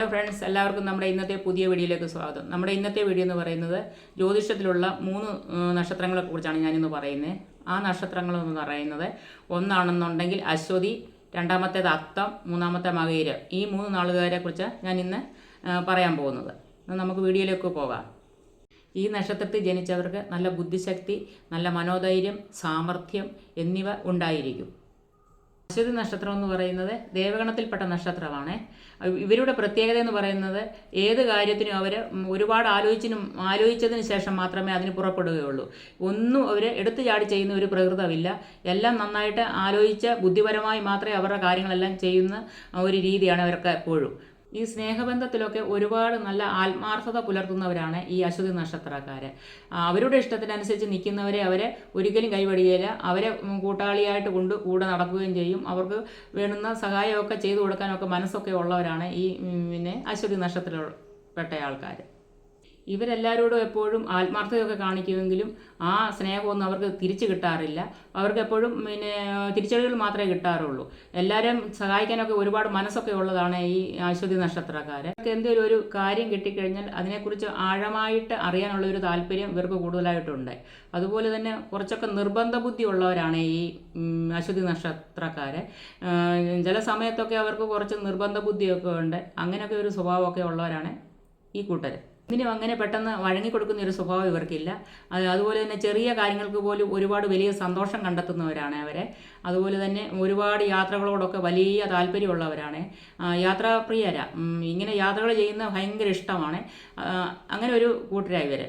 Hello friends എല്ലാവർക്കും നമ്മുടെ ഇന്നത്തെ പുതിയ വീഡിയോയിലേക്ക് സ്വാഗതം. നമ്മുടെ ഇന്നത്തെ വീഡിയോ എന്ന് പറയുന്നത് ജ്യോതിഷത്തിലുള്ള മൂന്ന് നക്ഷത്രങ്ങളെ കുറിച്ചാണ് ഞാനിന്ന് പറയുന്നത്. ആ നക്ഷത്രങ്ങളെന്ന് പറയുന്നത് ഒന്നാണെന്നുണ്ടെങ്കിൽ അശ്വതി രണ്ടാമത്തേത് അത്തം മൂന്നാമത്തെ മകയിര്. ഈ മൂന്ന് നാളുകാരെ കുറിച്ച് ഞാൻ ഇന്ന് പറയാൻ പോകുന്നത്. നമുക്ക് വീഡിയോയിലേക്ക് പോകാം. ഈ നക്ഷത്രത്തിൽ ജനിച്ചവർക്ക് നല്ല ബുദ്ധിശക്തി നല്ല മനോധൈര്യം സാമർഥ്യം എന്നിവ ഉണ്ടായിരിക്കും. അശ്വതി നക്ഷത്രം എന്ന് പറയുന്നത് ദേവഗണത്തിൽപ്പെട്ട നക്ഷത്രമാണ്. ഇവരുടെ പ്രത്യേകത എന്ന് പറയുന്നത് ഏത് കാര്യത്തിനും അവർ ഒരുപാട് ആലോചിച്ചിനും ആലോചിച്ചതിന് ശേഷം മാത്രമേ അതിന് പുറപ്പെടുകയുള്ളൂ. ഒന്നും അവർ എടുത്തു ചാടി ചെയ്യുന്ന ഒരു പ്രകൃതമില്ല. എല്ലാം നന്നായിട്ട് ആലോചിച്ച് ബുദ്ധിപരമായി മാത്രമേ അവരുടെ കാര്യങ്ങളെല്ലാം ചെയ്യുന്ന ഒരു രീതിയാണ് അവർക്ക് എപ്പോഴും. ഈ സ്നേഹബന്ധത്തിലൊക്കെ ഒരുപാട് നല്ല ആത്മാർത്ഥത പുലർത്തുന്നവരാണ് ഈ അശ്വതി നക്ഷത്രക്കാർ അവരുടെ ഇഷ്ടത്തിനനുസരിച്ച് നിൽക്കുന്നവരെ അവരെ ഒരിക്കലും കൈവടിയില്ല അവരെ കൂട്ടാളിയായിട്ട് കൊണ്ട് കൂടെ നടക്കുകയും ചെയ്യും. അവർക്ക് വേണ്ടുന്ന സഹായമൊക്കെ ചെയ്തു കൊടുക്കാനൊക്കെ മനസ്സൊക്കെ ഉള്ളവരാണ് ഈ പിന്നെ അശ്വതി നക്ഷത്രത്തിൽപ്പെട്ട ആൾക്കാർ ഇവരെല്ലാവരോടും എപ്പോഴും ആത്മാർത്ഥതയൊക്കെ കാണിക്കുമെങ്കിലും ആ സ്നേഹമൊന്നും അവർക്ക് തിരിച്ചു കിട്ടാറില്ല. അവർക്ക് എപ്പോഴും പിന്നെ തിരിച്ചടികൾ മാത്രമേ കിട്ടാറുള്ളൂ. എല്ലാവരും സഹായിക്കാനൊക്കെ ഒരുപാട് മനസ്സൊക്കെ ഉള്ളതാണ് ഈ അശ്വതി നക്ഷത്രക്കാർ എന്തെങ്കിലും ഒരു കാര്യം കിട്ടിക്കഴിഞ്ഞാൽ അതിനെക്കുറിച്ച് ആഴമായിട്ട് അറിയാനുള്ള ഒരു താല്പര്യം ഇവർക്ക് കൂടുതലായിട്ടുണ്ട്. അതുപോലെ തന്നെ കുറച്ചൊക്കെ നിർബന്ധ ബുദ്ധി ഉള്ളവരാണ് ഈ അശ്വതി നക്ഷത്രക്കാർ ചില സമയത്തൊക്കെ അവർക്ക് കുറച്ച് നിർബന്ധ ബുദ്ധിയൊക്കെ ഉണ്ട്. അങ്ങനെയൊക്കെ ഒരു സ്വഭാവമൊക്കെ ഉള്ളവരാണ് ഈ കൂട്ടർ ഇതിനും അങ്ങനെ പെട്ടെന്ന് വഴങ്ങിക്കൊടുക്കുന്ന ഒരു സ്വഭാവം ഇവർക്കില്ല. അതുപോലെ തന്നെ ചെറിയ കാര്യങ്ങൾക്ക് പോലും ഒരുപാട് വലിയ സന്തോഷം കണ്ടെത്തുന്നവരാണ് അവരെ. അതുപോലെ തന്നെ ഒരുപാട് യാത്രകളോടൊക്കെ വലിയ താല്പര്യമുള്ളവരാണ്. യാത്രാപ്രിയരാ. ഇങ്ങനെ യാത്രകൾ ചെയ്യുന്ന ഭയങ്കര ഇഷ്ടമാണ്. അങ്ങനെ ഒരു കൂട്ടരായി ഇവർ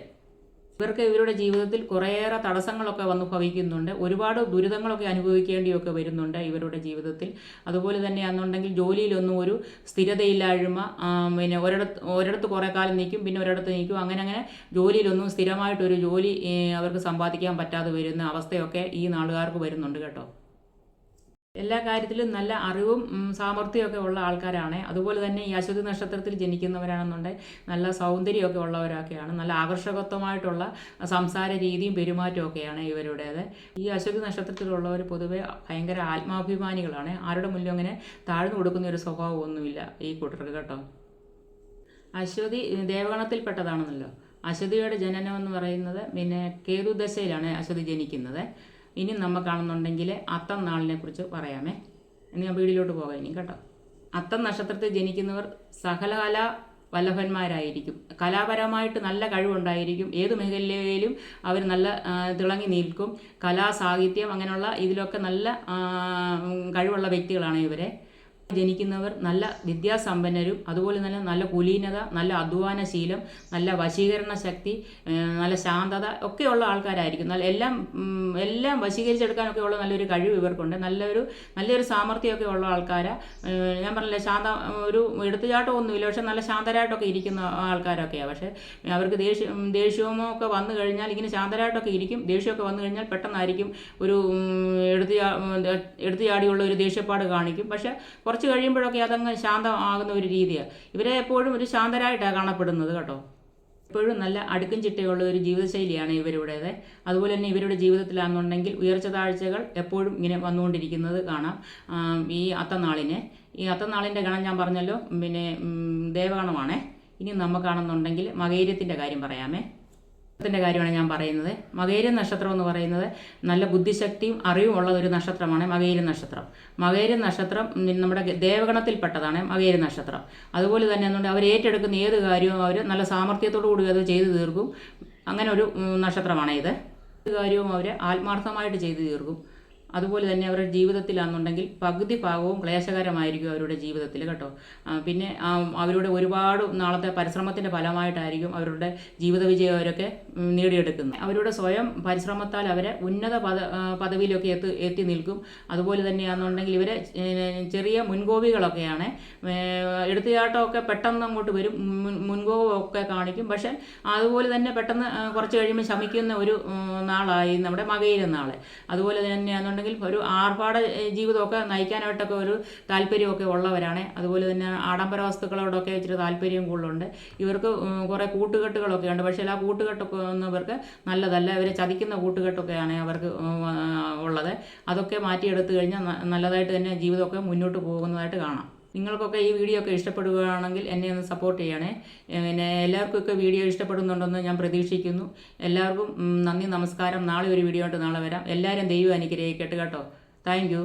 ഇവർക്ക് ഇവരുടെ ജീവിതത്തിൽ കുറേയേറെ തടസ്സങ്ങളൊക്കെ വന്നു ഭവിക്കുന്നുണ്ട്. ഒരുപാട് ദുരിതങ്ങളൊക്കെ അനുഭവിക്കേണ്ടിയൊക്കെ വരുന്നുണ്ട് ഇവരുടെ ജീവിതത്തിൽ. അതുപോലെ തന്നെ അന്നുണ്ടെങ്കിൽ ജോലിയിലൊന്നും ഒരു സ്ഥിരതയില്ലായ്മ പിന്നെ ഒരിടത്ത് ഒരിടത്ത് കുറേ കാലം നിൽക്കും പിന്നെ ഒരിടത്ത് നിൽക്കും. അങ്ങനെ അങ്ങനെ ജോലിയിലൊന്നും സ്ഥിരമായിട്ടൊരു ജോലി അവർക്ക് സമ്പാദിക്കാൻ പറ്റാതെ വരുന്ന അവസ്ഥയൊക്കെ ഈ നാളുകാർക്ക് വരുന്നുണ്ട് കേട്ടോ. എല്ലാ കാര്യത്തിലും നല്ല അറിവും സാമർഥ്യമൊക്കെ ഉള്ള ആൾക്കാരാണ്. അതുപോലെ തന്നെ ഈ അശ്വതി നക്ഷത്രത്തിൽ ജനിക്കുന്നവരാണെന്നുണ്ടെങ്കിൽ നല്ല സൗന്ദര്യമൊക്കെ ഉള്ളവരൊക്കെയാണ്. നല്ല ആകർഷകത്വമായിട്ടുള്ള സംസാര രീതിയും പെരുമാറ്റവും ഒക്കെയാണ് ഇവരുടേത്. ഈ അശ്വതി നക്ഷത്രത്തിലുള്ളവർ പൊതുവെ ഭയങ്കര ആത്മാഭിമാനികളാണ്. ആരുടെ മുന്നിലും അങ്ങനെ താഴ്ന്നു കൊടുക്കുന്ന ഒരു സ്വഭാവമൊന്നുമില്ല ഈ കൂട്ടർക്ക് കേട്ടോ. അശ്വതി ദേവഗണത്തിൽപ്പെട്ടതാണെന്നല്ലോ. അശ്വതിയുടെ ജനനം എന്ന് പറയുന്നത് പിന്നെ കേതുദശയിലാണ് അശ്വതി ജനിക്കുന്നത്. ഇനി നമ്മൾ നമുക്കാണെന്നുണ്ടെങ്കിൽ അത്തം നാളിനെ കുറിച്ച് പറയാമേ. ഇനി ഞാൻ വീടിലോട്ട് പോകാം ഇനി കേട്ടോ. അത്തം നക്ഷത്രത്തിൽ ജനിക്കുന്നവർ സകലകല വല്ലഭന്മാരായിരിക്കും. കലാപരമായിട്ട് നല്ല കഴിവുണ്ടായിരിക്കും. ഏത് മേഖലയിലും അവർ നല്ല തിളങ്ങി നിൽക്കും. കലാ സാഹിത്യം അങ്ങനെയുള്ള ഇതിലൊക്കെ നല്ല കഴിവുള്ള വ്യക്തികളാണ് ഇവരെ. ജനിക്കുന്നവർ നല്ല വിദ്യാസമ്പന്നരും അതുപോലെ തന്നെ നല്ല കുലീനത നല്ല അധ്വാനശീലം നല്ല വശീകരണ ശക്തി നല്ല ശാന്തത ഒക്കെയുള്ള ആൾക്കാരായിരിക്കും. നല്ല എല്ലാം എല്ലാം വശീകരിച്ചെടുക്കാനൊക്കെ ഉള്ള നല്ലൊരു കഴിവ് ഇവർക്കുണ്ട്. നല്ലൊരു നല്ലൊരു സാമർഥ്യമൊക്കെ ഉള്ള ആൾക്കാരാ. ഞാൻ പറഞ്ഞില്ലേ ശാന്ത ഒരു എടുത്തുചാട്ടമൊന്നുമില്ല. പക്ഷെ നല്ല ശാന്തരായിട്ടൊക്കെ ഇരിക്കുന്ന ആൾക്കാരൊക്കെയാണ് പക്ഷേ അവർക്ക് ദേഷ്യം ദേഷ്യമോ ഒക്കെ വന്നു കഴിഞ്ഞാൽ ഇങ്ങനെ ശാന്തരായിട്ടൊക്കെ ഇരിക്കും. ദേഷ്യമൊക്കെ വന്നു കഴിഞ്ഞാൽ പെട്ടെന്നായിരിക്കും ഒരു എടുത്തു ചാടിയുള്ള ഒരു ദേഷ്യപ്പാട് കാണിക്കും. പക്ഷെ കുറച്ച് കഴിയുമ്പോഴൊക്കെ അതങ്ങ് ശാന്തമാകുന്ന ഒരു രീതിയാണ് ഇവരെ എപ്പോഴും ഒരു ശാന്തരായിട്ടാണ് കാണപ്പെടുന്നത് കേട്ടോ. എപ്പോഴും നല്ല അടുക്കും ചിട്ടയുള്ള ഒരു ജീവിതശൈലിയാണ് ഇവരുടേത്. അതുപോലെ തന്നെ ഇവരുടെ ജീവിതത്തിലാണെന്നുണ്ടെങ്കിൽ ഉയർച്ച താഴ്ചകൾ എപ്പോഴും ഇങ്ങനെ വന്നുകൊണ്ടിരിക്കുന്നത് കാണാം. ഈ അത്തനാളിന്. ഈ അത്തനാളിന്റെ ഗണം ഞാൻ പറഞ്ഞല്ലോ പിന്നെ ദേവഗണമാണേ. ഇനി നമുക്കാണെന്നുണ്ടെങ്കിൽ മകൈര്യത്തിന്റെ കാര്യം പറയാമേ. നക്ഷത്രത്തിന്റെ കാര്യമാണ് ഞാൻ പറയുന്നത്. മകേര നക്ഷത്രം എന്ന് പറയുന്നത് നല്ല ബുദ്ധിശക്തിയും അറിവും ഉള്ള ഒരു നക്ഷത്രമാണ് മകേര നക്ഷത്രം. മകേര നക്ഷത്രം നമ്മുടെ ദേവഗണത്തിൽപ്പെട്ടതാണ് മകേര നക്ഷത്രം. അതുപോലെ തന്നെ എന്നുണ്ടെങ്കിൽ അവർ ഏറ്റെടുക്കുന്ന ഏത് കാര്യവും അവർ നല്ല സാമർഥ്യത്തോടു കൂടി അത് ചെയ്തു തീർക്കും. അങ്ങനെ ഒരു നക്ഷത്രമാണ് ഇത് കാര്യവും അവർ ആത്മാർത്ഥമായിട്ട് ചെയ്തു തീർക്കും. അതുപോലെ തന്നെ അവരുടെ ജീവിതത്തിലാണെന്നുണ്ടെങ്കിൽ പകുതി ഭാഗവും ക്ലേശകരമായിരിക്കും അവരുടെ ജീവിതത്തിൽ കേട്ടോ. പിന്നെ അവരുടെ ഒരുപാട് നാളത്തെ പരിശ്രമത്തിന്റെ ഫലമായിട്ടായിരിക്കും അവരുടെ ജീവിത വിജയം അവരൊക്കെ നേടിയെടുക്കുന്നത്. അവരുടെ സ്വയം പരിശ്രമത്താൽ അവരെ ഉന്നത പദ പദവിയിലൊക്കെ എത്തി എത്തി നിൽക്കും. അതുപോലെ തന്നെയാണെന്നുണ്ടെങ്കിൽ ഇവരെ ചെറിയ മുൻകോപികളൊക്കെയാണ് എടുത്തുചാട്ടമൊക്കെ പെട്ടെന്ന് അങ്ങോട്ട് വരും മുൻ മുൻകോപമൊക്കെ കാണിക്കും. പക്ഷേ അതുപോലെ തന്നെ പെട്ടെന്ന് കുറച്ച് കഴിയുമ്പോൾ ശമിക്കുന്ന ഒരു നാളായി നമ്മുടെ മകയിലെ നാളെ. അതുപോലെ തന്നെയാണെന്നുണ്ടെങ്കിൽ ഒരു ആർഭാട ജീവിതമൊക്കെ നയിക്കാനായിട്ടൊക്കെ ഒരു താല്പര്യമൊക്കെ ഉള്ളവരാണ്. അതുപോലെ തന്നെ ആഡംബര വസ്തുക്കളോടൊക്കെ ഇച്ചിരി താല്പര്യം കൂടുതലുണ്ട്. ഇവർക്ക് കുറേ കൂട്ടുകെട്ടുകളൊക്കെ ഉണ്ട്. പക്ഷേ ആ കൂട്ടുകെട്ടൊക്കെ ഒന്നവർക്ക് നല്ലതല്ല. ഇവരെ ചതിക്കുന്ന കൂട്ടുകെട്ടൊക്കെയാണ് അവർക്ക് ഉള്ളത്. അതൊക്കെ മാറ്റിയെടുത്തു കഴിഞ്ഞാൽ നല്ലതായിട്ട് തന്നെ ജീവിതമൊക്കെ മുന്നോട്ട് പോകുന്നതായിട്ട് കാണാം. നിങ്ങൾക്കൊക്കെ ഈ വീഡിയോ ഒക്കെ ഇഷ്ടപ്പെടുകയാണെങ്കിൽ എന്നെ ഒന്ന് സപ്പോർട്ട് ചെയ്യണേ. പിന്നെ എല്ലാവർക്കൊക്കെ വീഡിയോ ഇഷ്ടപ്പെടുന്നുണ്ടെന്ന് ഞാൻ പ്രതീക്ഷിക്കുന്നു. എല്ലാവർക്കും നന്ദി നമസ്കാരം. നാളെ ഒരു വീഡിയോ ആയിട്ട് നാളെ വരാം. എല്ലാവരും ദൈവം അനുഗ്രഹിക്കട്ടെ കേട്ടോ. താങ്ക്